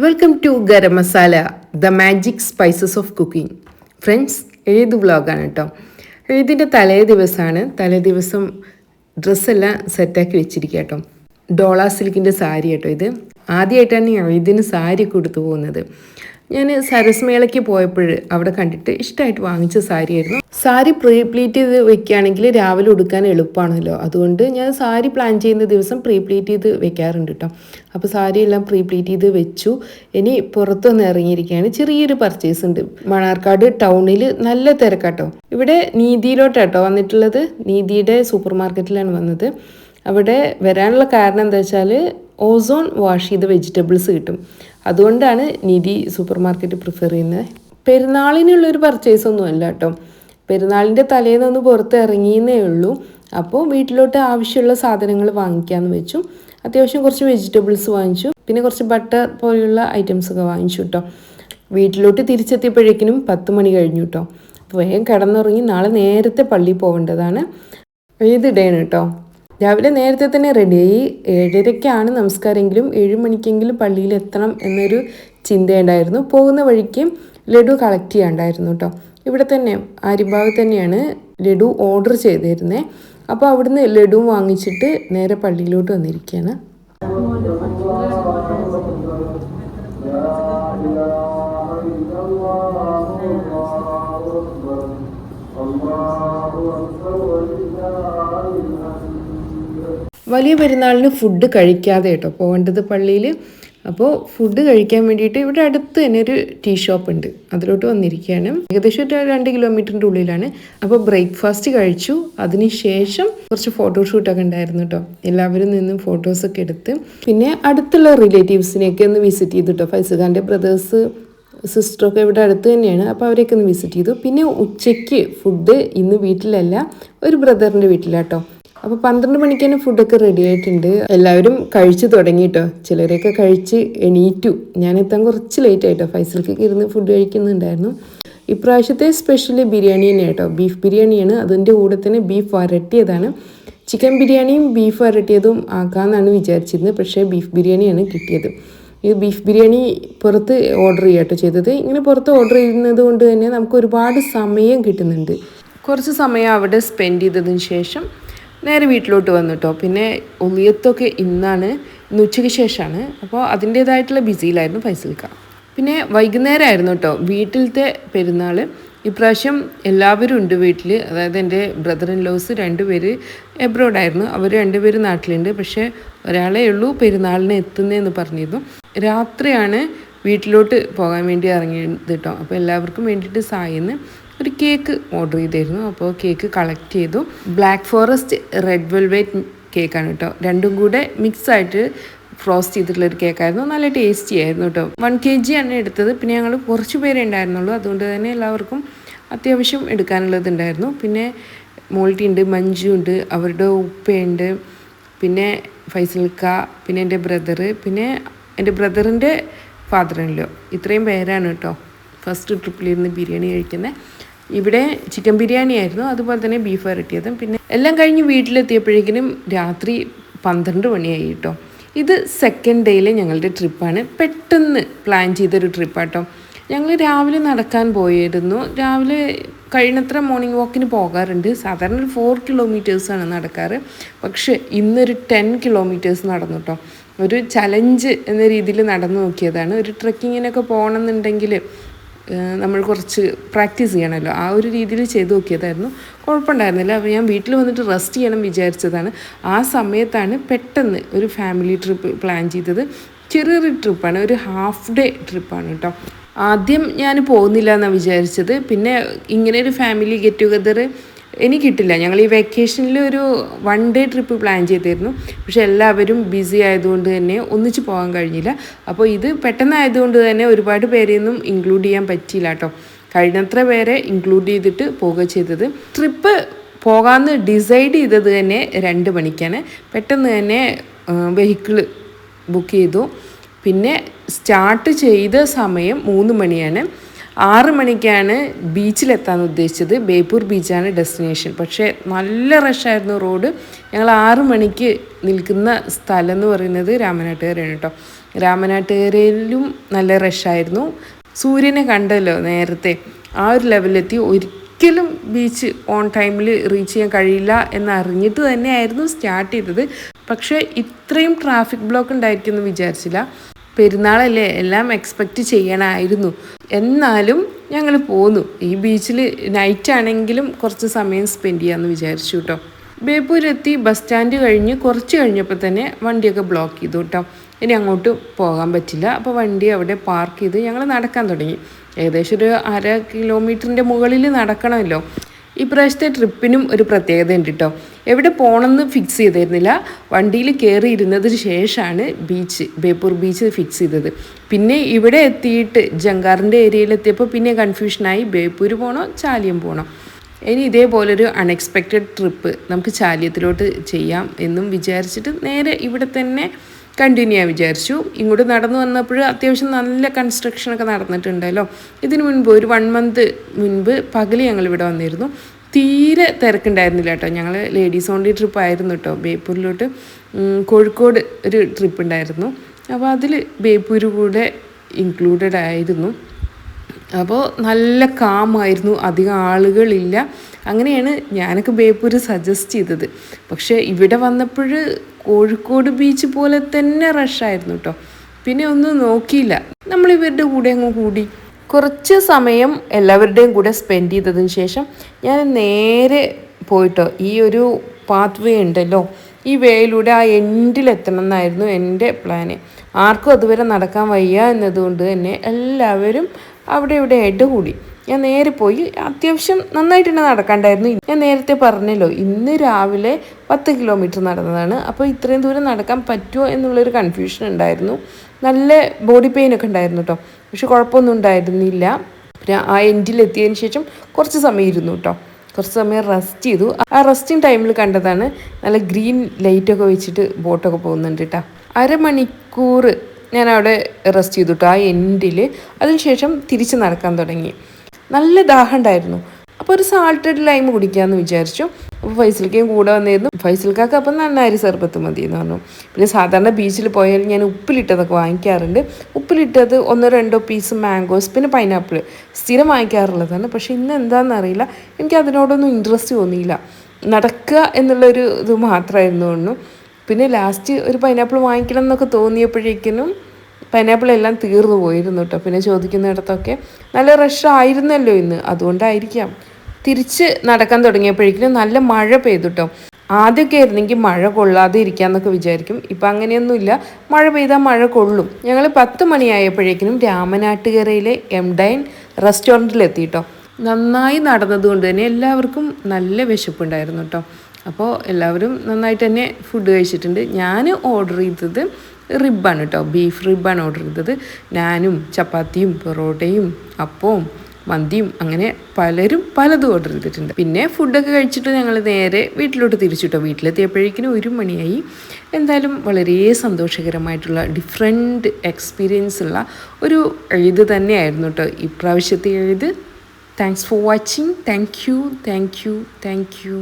Welcome to Garam Masala the magic spices of cooking friends ഏത് വ്ളോഗാണ് കേട്ടോ ഇതിന്റെ തലേ ദിവസമാണ് തലേ ദിവസം ഡ്രസ്സെല്ലാം സെറ്റാക്കി വെച്ചിരിക്കുക കേട്ടോ ഡോള സിൽക്കിന്റെ സാരി കേട്ടോ ഇത്. ആദ്യമായിട്ടാണ് ഇതിന് സാരി കൊടുത്തു പോകുന്നത്. ഞാൻ സരസ്മേളയ്ക്ക് പോയപ്പോൾ അവിടെ കണ്ടിട്ട് ഇഷ്ടമായിട്ട് വാങ്ങിച്ച സാരിയായിരുന്നു. സാരി പ്രീപ്ലീറ്റ് ചെയ്ത് വെക്കുകയാണെങ്കിൽ രാവിലെ ഉടുക്കാൻ എളുപ്പമാണല്ലോ. അതുകൊണ്ട് ഞാൻ സാരി പ്ലാൻ ചെയ്യുന്ന ദിവസം പ്രീപ്ലീറ്റ് ചെയ്ത് വെക്കാറുണ്ട് കേട്ടോ അപ്പോൾ സാരി എല്ലാം പ്രീപ്ലീറ്റ് ചെയ്ത് വെച്ചു. ഇനി പുറത്തൊന്ന് ഇറങ്ങിയിരിക്കുകയാണ്. ചെറിയൊരു പർച്ചേസ് ഉണ്ട്. മണാർക്കാട് ടൗണിൽ നല്ല തിരക്കാട്ടോ. ഇവിടെ നീതിയിലോട്ടാട്ടോ വന്നിട്ടുള്ളത്. നീതിയുടെ സൂപ്പർ മാർക്കറ്റിലാണ് വന്നത്. അവിടെ വരാനുള്ള കാരണം എന്താ വെച്ചാൽ ഓസോൺ വാഷ് ചെയ്ത വെജിറ്റബിൾസ് കിട്ടും. അതുകൊണ്ടാണ് നിധി സൂപ്പർ മാർക്കറ്റ് പ്രിഫർ ചെയ്യുന്നത്. പെരുന്നാളിനുള്ളൊരു പർച്ചേസ് ഒന്നും അല്ല കേട്ടോ പെരുന്നാളിന്റെ തലേന്നൊന്ന് പുറത്ത് ഇറങ്ങിയെന്നേ ഉള്ളൂ. അപ്പോൾ വീട്ടിലോട്ട് ആവശ്യമുള്ള സാധനങ്ങൾ വാങ്ങിക്കാമെന്ന് വെച്ചു. അത്യാവശ്യം കുറച്ച് വെജിറ്റബിൾസ് വാങ്ങിച്ചു. പിന്നെ കുറച്ച് ബട്ടർ പോലെയുള്ള ഐറ്റംസ് ഒക്കെ വാങ്ങിച്ചു കേട്ടോ വീട്ടിലോട്ട് തിരിച്ചെത്തിയപ്പോഴേക്കിനും പത്ത് മണി കഴിഞ്ഞു കേട്ടോ വേഗം കിടന്നുറങ്ങി നാളെ നേരത്തെ പള്ളിയിൽ പോകേണ്ടതാണ് ഏതിടയാണ് കേട്ടോ രാവിലെ നേരത്തെ തന്നെ റെഡിയായി ഏഴരയ്ക്കാണ് നമസ്കാരമെങ്കിലും ഏഴ് മണിക്കെങ്കിലും പള്ളിയിൽ എത്തണം എന്നൊരു ചിന്തയുണ്ടായിരുന്നു. പോകുന്ന വഴിക്ക് ലഡു കളക്ട് ചെയ്യാണ്ടായിരുന്നു കേട്ടോ ഇവിടെ തന്നെ ആര്യഭാവ് തന്നെയാണ് ലഡു ഓർഡർ ചെയ്തിരുന്നത് അപ്പോൾ അവിടുന്ന് ലഡു വാങ്ങിച്ചിട്ട് നേരെ പള്ളിയിലോട്ട് വന്നിരിക്കുകയാണ്. വലിയ പെരുന്നാളിന് ഫുഡ് കഴിക്കാതെ കേട്ടോ പോകേണ്ടത് പള്ളിയിൽ അപ്പോൾ ഫുഡ് കഴിക്കാൻ വേണ്ടിയിട്ട് ഇവിടെ അടുത്ത് തന്നെ ഒരു ടീ ഷോപ്പ് ഉണ്ട്. അതിലോട്ട് വന്നിരിക്കുകയാണ്. ഏകദേശം ഒരു രണ്ട് കിലോമീറ്ററിന്റെ ഉള്ളിലാണ്. അപ്പോൾ ബ്രേക്ക്ഫാസ്റ്റ് കഴിച്ചു. അതിനുശേഷം കുറച്ച് ഫോട്ടോഷൂട്ടൊക്കെ ഉണ്ടായിരുന്നു കേട്ടോ. എല്ലാവരും നിന്നും ഫോട്ടോസൊക്കെ എടുത്ത്. പിന്നെ അടുത്തുള്ള റിലേറ്റീവ്സിനെയൊക്കെ ഒന്ന് വിസിറ്റ് ചെയ്തു കേട്ടോ. ഫൈസുഖാന്റെ ബ്രദേഴ്സ് സിസ്റ്ററൊക്കെ ഇവിടെ അടുത്ത് തന്നെയാണ്. അപ്പോൾ അവരെയൊക്കെ ഒന്ന് വിസിറ്റ് ചെയ്തു. പിന്നെ ഉച്ചയ്ക്ക് ഫുഡ് ഇന്ന് വീട്ടിലല്ല ഒരു ബ്രദറിന്റെ വീട്ടിലാട്ടോ. അപ്പോൾ പന്ത്രണ്ട് മണിക്ക് തന്നെ ഫുഡൊക്കെ റെഡി ആയിട്ടുണ്ട്. എല്ലാവരും കഴിച്ചു തുടങ്ങി കേട്ടോ ചിലരൊക്കെ കഴിച്ച് എണീറ്റു. ഞാൻ എത്താൻ കുറച്ച് ലേറ്റ് ആയിട്ടോ ഫൈസൽക്കൊക്കെ ഇരുന്ന് ഫുഡ് കഴിക്കുന്നുണ്ടായിരുന്നു. ഇപ്രാവശ്യത്തെ സ്പെഷ്യലി ബിരിയാണി തന്നെ കേട്ടോ ബീഫ് ബിരിയാണിയാണ്. അതിന്റെ കൂടെ തന്നെ ബീഫ് വരട്ടിയതാണ്. ചിക്കൻ ബിരിയാണിയും ബീഫ് വരട്ടിയതും ആക്കാമെന്നാണ് വിചാരിച്ചിരുന്നത്. പക്ഷേ ബീഫ് ബിരിയാണിയാണ് കിട്ടിയത്. ഈ ബീഫ് ബിരിയാണി പുറത്ത് ഓർഡർ ചെയ്യാട്ടോ ചെയ്തത്. ഇങ്ങനെ പുറത്ത് ഓർഡർ ചെയ്യുന്നത് കൊണ്ട് തന്നെ നമുക്ക് ഒരുപാട് സമയം കിട്ടുന്നുണ്ട്. കുറച്ച് സമയം അവിടെ സ്പെൻഡ് ചെയ്തതിന് ശേഷം നേരെ വീട്ടിലോട്ട് വന്നു കേട്ടോ പിന്നെ ഒളിയത്തൊക്കെ ഇന്നാണ് ഇന്ന് ഉച്ചയ്ക്ക് ശേഷമാണ്. അപ്പോൾ അതിന്റേതായിട്ടുള്ള ബിസിയിലായിരുന്നു ഫൈസൽക്ക. പിന്നെ വൈകുന്നേരമായിരുന്നു കേട്ടോ വീട്ടിലത്തെ പെരുന്നാൾ ഇപ്രാവശ്യം എല്ലാവരും ഉണ്ട് വീട്ടിൽ അതായത് എന്റെ ബ്രദർ ഇൻ ലോസ് രണ്ടുപേര് എബ്രോഡായിരുന്നു. അവർ രണ്ടുപേരും നാട്ടിലുണ്ട്. പക്ഷേ ഒരാളേ ഉള്ളൂ പെരുന്നാളിന് എത്തുന്നതെന്ന് പറഞ്ഞിരുന്നു. രാത്രിയാണ് വീട്ടിലോട്ട് പോകാൻ വേണ്ടി ഇറങ്ങിയത് കേട്ടോ അപ്പോൾ എല്ലാവർക്കും വേണ്ടിയിട്ട് സായിന്ന് ഒരു കേക്ക് ഓർഡർ ചെയ്തിരുന്നു. അപ്പോൾ കേക്ക് കളക്ട് ചെയ്തു. ബ്ലാക്ക് ഫോറസ്റ്റ് റെഡ് വെൽവെറ്റ് കേക്കാണ് കേട്ടോ. രണ്ടും കൂടെ മിക്സ് ആയിട്ട് ഫ്രോസ്റ്റ് ചെയ്തിട്ടുള്ളൊരു കേക്കായിരുന്നു. നല്ല ടേസ്റ്റി ആയിരുന്നു കേട്ടോ. വൺ കെ ജി ആണ് എടുത്തത്. പിന്നെ ഞങ്ങൾ കുറച്ച് പേരേ ഉണ്ടായിരുന്നുള്ളൂ. അതുകൊണ്ട് തന്നെ എല്ലാവർക്കും അത്യാവശ്യം എടുക്കാനുള്ളത് ഉണ്ടായിരുന്നു. പിന്നെ മോൾട്ടി ഉണ്ട് മഞ്ജു ഉണ്ട് അവരുടെ ഉപ്പയുണ്ട് പിന്നെ ഫൈസൽക്ക പിന്നെ എന്റെ ബ്രദറ് പിന്നെ എന്റെ ബ്രദറിന്റെ ഫാദറിനല്ലോ ഇത്രയും പേരാണ് കേട്ടോ. ഫസ്റ്റ് ട്രിപ്പിലിരുന്ന് ബിരിയാണി കഴിക്കുന്നത് ഇവിടെ ചിക്കൻ ബിരിയാണി ആയിരുന്നു. അതുപോലെ തന്നെ ബീഫ് വരട്ടിയതും. പിന്നെ എല്ലാം കഴിഞ്ഞ് വീട്ടിലെത്തിയപ്പോഴേക്കിനും രാത്രി പന്ത്രണ്ട് മണിയായി കേട്ടോ. ഇത് സെക്കൻഡ് ഡേയിലെ ഞങ്ങളുടെ ട്രിപ്പാണ് പെട്ടെന്ന് പ്ലാൻ ചെയ്തൊരു ട്രിപ്പാട്ടോ ഞങ്ങൾ രാവിലെ നടക്കാൻ പോയിരുന്നു. രാവിലെ കഴിഞ്ഞത്ര മോർണിംഗ് വാക്കിന് പോകാറുണ്ട്. സാധാരണ ഒരു ഫോർ കിലോമീറ്റേഴ്സാണ് നടക്കാറ്. പക്ഷേ ഇന്നൊരു ടെൻ കിലോമീറ്റേഴ്സ് നടന്നു കേട്ടോ. ഒരു ചലഞ്ച് എന്ന രീതിയിൽ നടന്നു നോക്കിയതാണ്. ഒരു ട്രക്കിങ്ങിനൊക്കെ പോകണമെന്നുണ്ടെങ്കിൽ നമ്മൾ കുറച്ച് പ്രാക്ടീസ് ചെയ്യണമല്ലോ. ആ ഒരു രീതിയിൽ ചെയ്ത് നോക്കിയതായിരുന്നു. കുഴപ്പമുണ്ടായിരുന്നില്ല. അപ്പോൾ ഞാൻ വീട്ടിൽ വന്നിട്ട് റെസ്റ്റ് ചെയ്യണം വിചാരിച്ചതാണ്. ആ സമയത്താണ് പെട്ടെന്ന് ഒരു ഫാമിലി ട്രിപ്പ് പ്ലാൻ ചെയ്തത്. ചെറിയൊരു ട്രിപ്പാണ്. ഒരു ഹാഫ് ഡേ ട്രിപ്പാണ് കേട്ടോ. ആദ്യം ഞാൻ പോകുന്നില്ല എന്നാണ് വിചാരിച്ചത്. പിന്നെ ഇങ്ങനെ ഒരു ഫാമിലി ഗെറ്റ് ടുഗദർ എനിക്ക് കിട്ടില്ല ഞങ്ങൾ ഈ വെക്കേഷനിൽ ഒരു വൺ ഡേ ട്രിപ്പ് പ്ലാൻ ചെയ്തിരുന്നു. പക്ഷെ എല്ലാവരും ബിസി ആയതുകൊണ്ട് തന്നെ ഒന്നിച്ച് പോകാൻ കഴിഞ്ഞില്ല. അപ്പോൾ ഇത് പെട്ടെന്നായതുകൊണ്ട് തന്നെ ഒരുപാട് പേരെയൊന്നും ഇൻക്ലൂഡ് ചെയ്യാൻ പറ്റിയില്ല കേട്ടോ. കഴിഞ്ഞത്ര പേരെ ഇൻക്ലൂഡ് ചെയ്തിട്ട് പോവുക ചെയ്തത്. ട്രിപ്പ് പോകാമെന്ന് ഡിസൈഡ് ചെയ്തത് തന്നെ രണ്ട് മണിക്കാണ്. പെട്ടെന്ന് തന്നെ വെഹിക്കിൾ ബുക്ക് ചെയ്തു. പിന്നെ സ്റ്റാർട്ട് ചെയ്ത സമയം മൂന്ന് മണിയാണ്. ആറ് മണിക്കാണ് ബീച്ചിലെത്താൻ ഉദ്ദേശിച്ചത്. ബേപ്പൂർ ബീച്ചാണ് ഡെസ്റ്റിനേഷൻ. പക്ഷേ നല്ല റഷായിരുന്നു റോഡ്. ഞങ്ങൾ ആറ് മണിക്ക് നിൽക്കുന്ന സ്ഥലം എന്ന് പറയുന്നത് രാമനാട്ടുകരയാണ് കേട്ടോ. രാമനാട്ടുകരയിലും നല്ല റഷായിരുന്നു സൂര്യനെ കണ്ടല്ലോ നേരത്തെ. ആ ഒരു ലെവലിലെത്തി ഒരിക്കലും ബീച്ച് ഓൺ ടൈമിൽ റീച്ച് ചെയ്യാൻ കഴിയില്ല എന്നറിഞ്ഞിട്ട് തന്നെയായിരുന്നു സ്റ്റാർട്ട് ചെയ്തത്. പക്ഷേ ഇത്രയും ട്രാഫിക് ബ്ലോക്ക് ഉണ്ടായിരിക്കുമെന്ന് വിചാരിച്ചില്ല. പെരുന്നാളല്ലേ എല്ലാം എക്സ്പെക്റ്റ് ചെയ്യണമായിരുന്നു എന്നാലും ഞങ്ങൾ പോന്നു. ഈ ബീച്ചിൽ നൈറ്റ് ആണെങ്കിലും കുറച്ച് സമയം സ്പെൻഡ് ചെയ്യാമെന്ന് വിചാരിച്ചു കേട്ടോ ബേപ്പൂരെത്തി ബസ് സ്റ്റാൻഡ് കഴിഞ്ഞ് കുറച്ച് കഴിഞ്ഞപ്പോൾ തന്നെ വണ്ടിയൊക്കെ ബ്ലോക്ക് ചെയ്തു കേട്ടോ ഇനി അങ്ങോട്ട് പോകാൻ പറ്റില്ല. അപ്പോൾ വണ്ടി അവിടെ പാർക്ക് ചെയ്ത് ഞങ്ങൾ നടക്കാൻ തുടങ്ങി. ഏകദേശം ഒരു അര കിലോമീറ്ററിന്റെ മുകളിൽ നടക്കണമല്ലോ. ഇപ്രാവശ്യത്തെ ട്രിപ്പിനും ഒരു പ്രത്യേകത ഉണ്ട് കേട്ടോ എവിടെ പോകണമെന്ന് ഫിക്സ് ചെയ്തിരുന്നില്ല. വണ്ടിയിൽ കയറി ഇരുന്നതിന് ശേഷമാണ് ബീച്ച് ബേപ്പൂർ ബീച്ച് ഫിക്സ് ചെയ്തത്. പിന്നെ ഇവിടെ എത്തിയിട്ട് ജങ്കാറിന്റെ ഏരിയയിൽ എത്തിയപ്പോൾ പിന്നെ കൺഫ്യൂഷനായി ബേപ്പൂർ പോകണോ ചാലിയം പോകണോ ഇനി ഇതേപോലൊരു അൺഎക്സ്പെക്റ്റഡ് ട്രിപ്പ് നമുക്ക് ചാലിയത്തിലോട്ട് ചെയ്യാം എന്നും വിചാരിച്ചിട്ട് നേരെ ഇവിടെ തന്നെ കണ്ടിന്യൂ ചെയ്യാൻ വിചാരിച്ചു. ഇങ്ങോട്ട് നടന്നു വന്നപ്പോൾ അത്യാവശ്യം നല്ല കൺസ്ട്രക്ഷനൊക്കെ നടന്നിട്ടുണ്ടല്ലോ. ഇതിനു മുൻപ് ഒരു വൺ മന്ത് മുൻപ് പകൽ ഞങ്ങൾ ഇവിടെ വന്നിരുന്നു. തീരെ തിരക്കുണ്ടായിരുന്നില്ല കേട്ടോ. ഞങ്ങൾ ലേഡീസ് ഓൺലി ട്രിപ്പ് ആയിരുന്നു കേട്ടോ ബേപ്പൂരിലോട്ട്. കോഴിക്കോട് ഒരു ട്രിപ്പ് ഉണ്ടായിരുന്നു. അപ്പോൾ അതിൽ ബേപ്പൂർ കൂടെ ഇൻക്ലൂഡഡ് ആയിരുന്നു. അപ്പോൾ നല്ല കാമായിരുന്നു അധികം ആളുകളില്ല. അങ്ങനെയാണ് ഞാനൊക്കെ ബേപ്പൂർ സജസ്റ്റ് ചെയ്തത്. പക്ഷേ ഇവിടെ വന്നപ്പോൾ കോഴിക്കോട് ബീച്ച് പോലെ തന്നെ റഷായിരുന്നു കേട്ടോ പിന്നെ ഒന്നും നോക്കിയില്ല. നമ്മൾ ഇവരുടെ കൂടെ അങ്ങ് കൂടി. കുറച്ച് സമയം എല്ലാവരുടെയും കൂടെ സ്പെൻഡ് ചെയ്തതിന് ശേഷം ഞാൻ നേരെ പോയിട്ടോ. ഈ ഒരു പാത്ത് വേ ഉണ്ടല്ലോ. ഈ വേയിലൂടെ ആ എൻഡിലെത്തണം എന്നായിരുന്നു എന്റെ പ്ലാന് ആർക്കും അതുവരെ നടക്കാൻ വയ്യ എന്നതുകൊണ്ട് തന്നെ എല്ലാവരും അവിടെ ഇവിടെ ആയിട്ട് കൂടി. ഞാൻ നേരെ പോയി. അത്യാവശ്യം നന്നായിട്ട് തന്നെ നടക്കണ്ടായിരുന്നു. ഞാൻ നേരത്തെ പറഞ്ഞല്ലോ ഇന്ന് രാവിലെ പത്ത് കിലോമീറ്റർ നടന്നതാണ്. അപ്പോൾ ഇത്രയും ദൂരം നടക്കാൻ പറ്റുമോ എന്നുള്ളൊരു കൺഫ്യൂഷൻ ഉണ്ടായിരുന്നു. നല്ല ബോഡി പെയിൻ ഒക്കെ ഉണ്ടായിരുന്നു കേട്ടോ പക്ഷെ കുഴപ്പമൊന്നും ഉണ്ടായിരുന്നില്ല. പിന്നെ ആ എൻഡിലെത്തിയതിന് ശേഷം കുറച്ച് സമയം ഇരുന്നു കേട്ടോ കുറച്ച് സമയം റെസ്റ്റ് ചെയ്തു. ആ റെസ്റ്റിംഗ് ടൈമിൽ കണ്ടതാണ് നല്ല ഗ്രീൻ ലൈറ്റൊക്കെ വെച്ചിട്ട് ബോട്ടൊക്കെ പോകുന്നുണ്ട് കേട്ടോ അരമണിക്കൂർ ഞാൻ അവിടെ റെസ്റ്റ് ചെയ്തു കേട്ടോ ആ എൻഡിൽ അതിനുശേഷം തിരിച്ച് നടക്കാൻ തുടങ്ങി. നല്ല ദാഹം ഉണ്ടായിരുന്നു. അപ്പോൾ ഒരു സാൾട്ടഡ് ലൈം കുടിക്കാമെന്ന് വിചാരിച്ചു. അപ്പോൾ ഫൈസൽക്കയും കൂടെ വന്നിരുന്നു. ഫൈസൽക്കാക്ക് അപ്പം നന്നായി സർബത്ത് മതി എന്ന് പറഞ്ഞു. പിന്നെ സാധാരണ ബീച്ചിൽ പോയാൽ ഞാൻ ഉപ്പിലിട്ടതൊക്കെ വാങ്ങിക്കാറുണ്ട്. ഉപ്പിലിട്ടത് ഒന്നോ രണ്ടോ പീസ് മാംഗോസ് പിന്നെ പൈനാപ്പിൾ സ്ഥിരം വാങ്ങിക്കാറുള്ളതാണ്. പക്ഷേ ഇന്ന് എന്താണെന്ന് അറിയില്ല. എനിക്ക് അതിനോടൊന്നും ഇൻട്രസ്റ്റ് തോന്നിയില്ല. നടക്കുക എന്നുള്ളൊരു ഇത് മാത്രമായിരുന്നു പിന്നെ ലാസ്റ്റ് ഒരു പൈനാപ്പിൾ വാങ്ങിക്കണം എന്നൊക്കെ തോന്നിയപ്പോഴേക്കിനും പൈനാപ്പിൾ എല്ലാം തീർന്നു പോയിരുന്നു കേട്ടോ പിന്നെ ചോദിക്കുന്നിടത്തൊക്കെ നല്ല റഷ് ആയിരുന്നല്ലോ ഇന്ന്. അതുകൊണ്ടായിരിക്കാം. തിരിച്ച് നടക്കാൻ തുടങ്ങിയപ്പോഴേക്കും നല്ല മഴ പെയ്തു കേട്ടോ ആദ്യമൊക്കെ ആയിരുന്നെങ്കിൽ മഴ കൊള്ളാതെ ഇരിക്കാമെന്നൊക്കെ വിചാരിക്കും. ഇപ്പം അങ്ങനെയൊന്നുമില്ല. മഴ പെയ്താൽ മഴ കൊള്ളും. ഞങ്ങൾ പത്ത് മണിയായപ്പോഴേക്കും രാമനാട്ടുകരയിലെ എം ഡൈൻ റെസ്റ്റോറന്റിലെത്തി കേട്ടോ നന്നായി നടന്നതുകൊണ്ട് തന്നെ എല്ലാവർക്കും നല്ല വിശപ്പുണ്ടായിരുന്നു കേട്ടോ അപ്പോൾ എല്ലാവരും നന്നായിട്ട് തന്നെ ഫുഡ് കഴിച്ചിട്ടുണ്ട്. ഞാൻ ഓർഡർ ചെയ്തത് റിബാണ് കേട്ടോ ബീഫ് റിബാണ് ഓർഡർ ചെയ്തത്. ഞാനും ചപ്പാത്തിയും പൊറോട്ടയും അപ്പവും മന്തിയും അങ്ങനെ പലരും പലതും ഓർഡർ ചെയ്തിട്ടുണ്ട്. പിന്നെ ഫുഡൊക്കെ കഴിച്ചിട്ട് ഞങ്ങൾ നേരെ വീട്ടിലോട്ട് തിരിച്ചു കേട്ടോ വീട്ടിലെത്തിയപ്പോഴേക്കിനും ഒരു മണിയായി. എന്തായാലും വളരെ സന്തോഷകരമായിട്ടുള്ള ഡിഫറെന്റ് എക്സ്പീരിയൻസ് ഉള്ള ഒരു എഴുത് തന്നെയായിരുന്നു കേട്ടോ ഇപ്രാവശ്യത്തെ എഴുത്. Thanks for watching thank you thank you thank you